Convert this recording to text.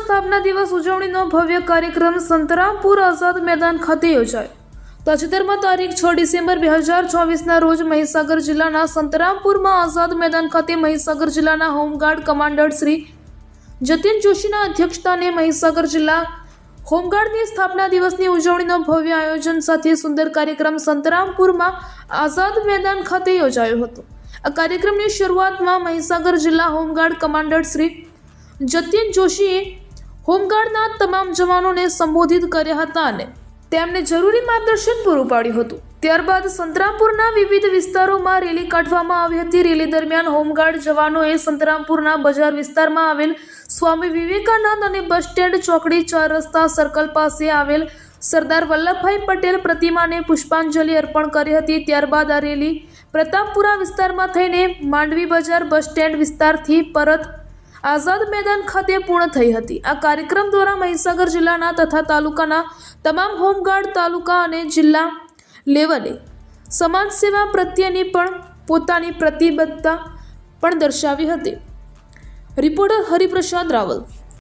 સ્થાપના દિવસ ઉજવણીનો ભવ્ય કાર્યક્રમ સંતરામપુર આઝાદ મેદાન ખાતે યોજાયો. તાજેતરમાં તારીખ છ ડિસેમ્બર બે હજાર ચોવીસના રોજ મહીસાગર જિલ્લાના સંતરામપુરમાં આઝાદ મેદાન ખાતે મહીસાગર જિલ્લાના home guard commander Shri Jatin જોશીના અધ્યક્ષસ્થાને મહીસાગર જિલ્લા હોમગાર્ડની સ્થાપના દિવસની ઉજવણીનો ભવ્ય આયોજન સાથે સુંદર કાર્યક્રમ સંતરામપુરમાં આઝાદ મેદાન ખાતે યોજાયો હતો. આ કાર્યક્રમની શરૂઆતમાં મહીસાગર જિલ્લા હોમગાર્ડ કમાન્ડર શ્રી જતીન જોશીએ હોમગાર્ડના તમામ જવાનોને સંબોધિત કર્યા હતા અને તેમને જરૂરી માર્ગદર્શન પૂરું પાડ્યું હતું. ત્યારબાદ સંતરામપુરના વિવિધ વિસ્તારોમાં રેલી કાઢવામાં આવી હતી. રેલી દરમિયાન હોમગાર્ડ જવાનોએ સંતરામપુરના બજાર વિસ્તારમાં આવેલ સ્વામી વિવેકાનંદ અને બસ સ્ટેન્ડ ચોકડી ચાર રસ્તા સર્કલ પાસે આવેલ સરદાર વલ્લભભાઈ પટેલ પ્રતિમાને પુષ્પાંજલિ અર્પણ કરી હતી. ત્યારબાદ આ રેલી પ્રતાપપુરા વિસ્તારમાં થઈને માંડવી બજાર બસ સ્ટેન્ડ વિસ્તારથી પરત આઝાદ મેદાન ખાતે પૂર્ણ થઈ હતી. આ કાર્યક્રમ દ્વારા મહીસાગર જિલ્લાના તથા તાલુકાના તમામ હોમગાર્ડ તાલુકા અને જિલ્લા લેવલે સમાજ સેવા પ્રત્યેની પણ પોતાની પ્રતિબદ્ધતા પણ દર્શાવી હતી. રિપોર્ટર હરિપ્રસાદ રાવલ.